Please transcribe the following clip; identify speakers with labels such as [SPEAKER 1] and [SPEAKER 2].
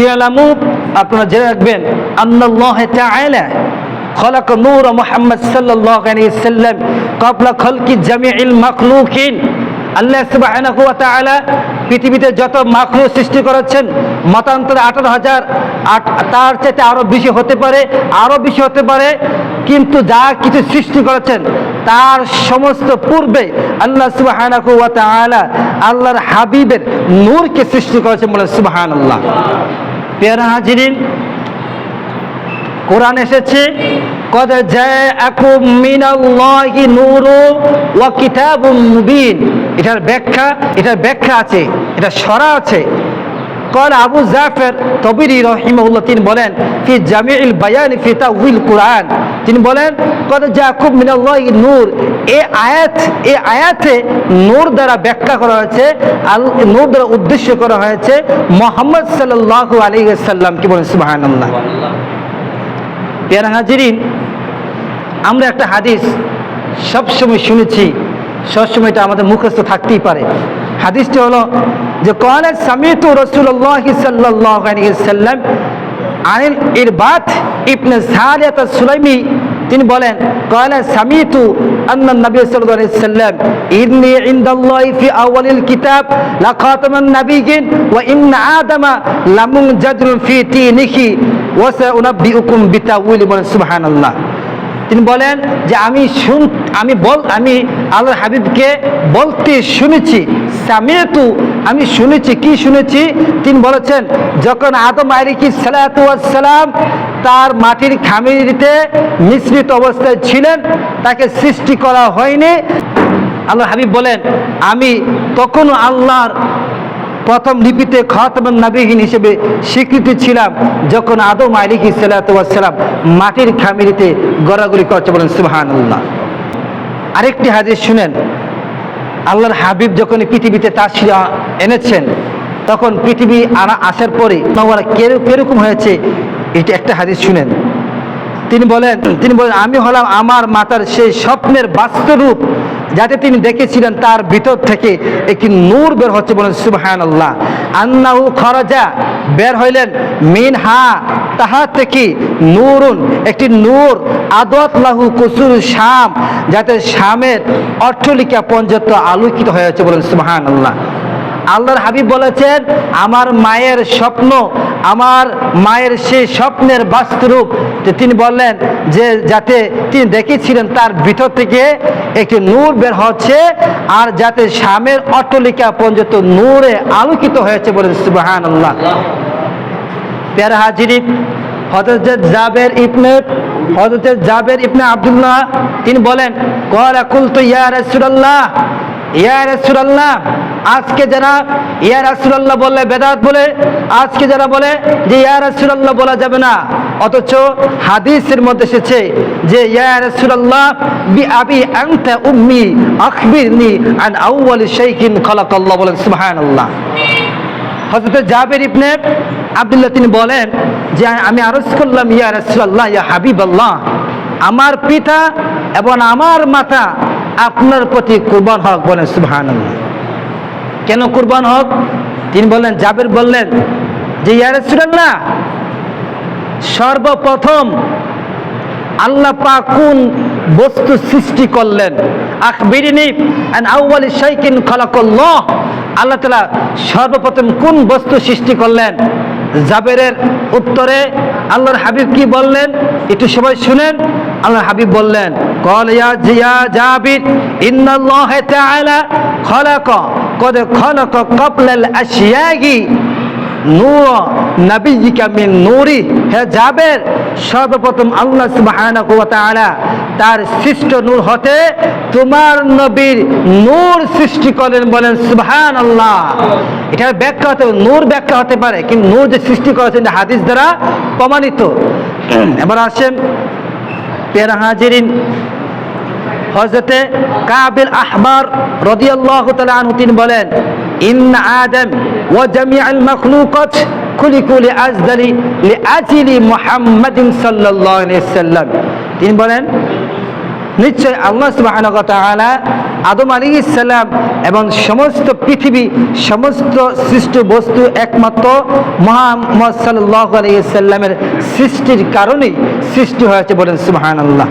[SPEAKER 1] ইয়ালামু, আপনারা জেনে রাখবেন আল্লাহ তাআলা খলাক নূর মুহাম্মদ সাল্লাল্লাহু আলাইহি সাল্লাম ক্বাবলা খলকি জামিউল মাখলুকিন। আল্লাহ তাআলা পৃথিবীতে যত মাখলুক সৃষ্টি করেছেন, মতান্তরে আঠারো হাজার তার চাইতে আরও বেশি হতে পারে, আরও বেশি হতে পারে, কিন্তু যা কিছু সৃষ্টি করেছেন, তার সমস্ত পূর্বে আল্লাহ সুবহানাহু ওয়া আল্লাহর হাবিবের নূরকে সৃষ্টি করেছেন বলে সুবহানাল্লাহ। পেয়ারা হাজিরিন, কোরআন এসেছে, কদ জাআকুম মিনাল্লাহি নূরু ওয়া কিতাবুম মুবিন। এটার ব্যাখ্যা এটার ব্যাখ্যা আছে এটা সরা আছে قال আবু জাফর তবিরি রহিমাহুল্লাহ তিনি বলেন ফি জামিউল বায়ান ফি তাউইল কোরআন তিনি বলেন কদ জাআকুম মিনাল্লাহি নূর এই আয়াত এই আয়াতে নূর দ্বারা ব্যাখ্যা করা হয়েছে আল- নূর দ্বারা উদ্দেশ্য করা হয়েছে মোহাম্মদ সাল্লাল্লাহু আলাইহি ওয়াসাল্লাম কি বলেন সুবহানাল্লাহ পেয়ারা হাজিরিন আমরা একটা হাদিস সবসময় শুনেছি সবসময় আমাদের মুখস্থ থাকতেই পারে। হাদিসটি হলো যে কলেজ সামিত রসুল্লাহ সাল্লাহ সাল্লাম আনিল ইরবাত ইবনে সারিয়াত সুলাইমি তিনি বলেন কলেজ সামিতু আন্না নবী সাল্লাল্লাহু আলাইহি সাল্লাম, ইন্নী ইনদাল্লাহি ফি আউয়ালিল কিতাব লাখাতামান নাবিয়িন ওয়া ইন্না আদামা লামুনজাদুন ফি তিনিহি, ওয়া সাউনাব্বিউকুম বিতাউইলি সুবহানাল্লাহ। তিনি বলেন যে আমি শুন, আমি বল, আমি আল্লাহ হাবিবকে বলতে শুনেছি, সামিয়েতু, আমি শুনেছি, কি শুনেছি? তিনি বলেছেন, যখন আদম আলিকি সালাম তার মাটির খামিরিতে মিশ্রিত অবস্থায় ছিলেন, তাকে সৃষ্টি করা হয়নি আল্লাহ হাবিব বলেন, আমি তখনও আল্লাহর প্রথম লিপিতে খাতামান নাবিহীন হিসেবে স্বীকৃতি ছিলাম যখন আদম আলিহি সালাম মাটির খামিরিতে গড়াগড়ি করছে বলেন সুবাহান আল্লাহ আরেকটি হাদিস শুনেন, আল্লাহর হাবিব যখন পৃথিবীতে তার এনেছেন, তখন পৃথিবী আনা আসার পরে কেরকম হয়েছে, এটা একটা হাদিস শুনেন। তিনি বলেন তিনি বলেন, আমি হলাম আমার মাতার সেই স্বপ্নের বাস্তবরূপ যাতে তিনি দেখেছিলেন তার ভিতর থেকে একটি নূর বের হচ্ছে বলেন সুবহান আল্লাহ আন্নাহু খরজা, বের হইলেন মিন হা তাহা থেকে নূরুন, একটি নূর, আদত লাহু কুসুর শাম, যাতে শামের অট্টলিকা পর্যন্ত আলোকিত হয়েছে বলেন সুবহান আল্লাহ আল্লাহর হাবিব বলেছেন, আমার মায়ের স্বপ্ন আমার মায়ের সেই স্বপ্নের বাস্তরূপ তিনি বললেন যে যাতে তিনি দেখেছিলেন তার ভিতর থেকে একটি নূর বের হচ্ছে আর যাতে স্বামের অট্টলিকা পর্যন্ত নূরে আলোকিত হয়েছে বলেন সুবাহান আল্লাহ প্যারা হাজিরি হজরত জাবের ইবনে হজরত জাবের ইবনে আব্দুল্লাহ, তিনি বলেন করা কুলতু ইয়া রাসূলুল্লাহ ইয়া রাসূলুল্লাহ আজকে যারা, ইয়া রাসূলুল্লাহ বললে বেদাত বলে, আজকে যারা বলে যে ইয়া রাসূলুল্লাহ বলা যাবে না, অথচ হাদিসের মধ্যে এসেছে যে ইয়া রাসূলুল্লাহ বি আবি আনতা উম্মি আখবিরনি আন আউওয়ালি শাইখিন খালাকাল্লাহ বলেন, সুবহানাল্লাহ। হজরত জাবের ইবনে আব্দুল্লাহ তিনি বলেন যে আমি আরজ করলাম, ইয়া রাসূলুল্লাহ, ইয়া হাবিবাল্লাহ, আমার পিতা এবং আমার মাতা আপনার প্রতি কুরবান হক বলেন, সুবহানাল্লাহ। কেন কুরবান হক? তিনি বললেন, জাবের বললেন যে, ইয়া না সর্বপ্রথম আল্লাহ পাক কোন বস্তু সৃষ্টি করলেন? আল্লাহ তাআলা সর্বপ্রথম কোন বস্তু সৃষ্টি করলেন? জাবেরের উত্তরে আল্লাহর হাবিব কি বললেন? একটু সবাই শুনেন। আল্লাহর হাবিব বললেন, কল ইয়া জিয়া জাবির, ইন্নাল্লাহ তাআলা কদ খালাকা ক্বাবলাল আশিয়াগি। নূর নবীজিকা মিন নূরি। হে জাবের সর্বপ্রথম আল্লাহ সুবহানাহু ওয়া তাআলা তার সৃষ্ট নূর হতে তোমার নবীর নূর সৃষ্টি করেন বলেন সুবহানাল্লাহ। এটার ব্যাখ্যা হতে নূর ব্যাখ্যা হতে পারে কিন্তু নূর যে সৃষ্টি করেছেন হাদিস দ্বারা প্রমাণিত। এবার আসেন পেরা হাজিরিন। হজরতে কাবিল আহবার রদিয়াল্লাহু তিনি বলেন আদম মুহাম্মাদিন সাল্লাল্লাহু আলাইহি তিনি বলেন, নিশ্চয় আল্লাহ তাআলা আদম আলাইহিস সালাম এবং সমস্ত পৃথিবী, সমস্ত সৃষ্ট বস্তু একমাত্র মুহাম্মদ সাল্লাল্লাহু আলাইহি সাল্লামের সৃষ্টির কারণেই সৃষ্টি হয়েছে বলেন সুবহানাল্লাহ।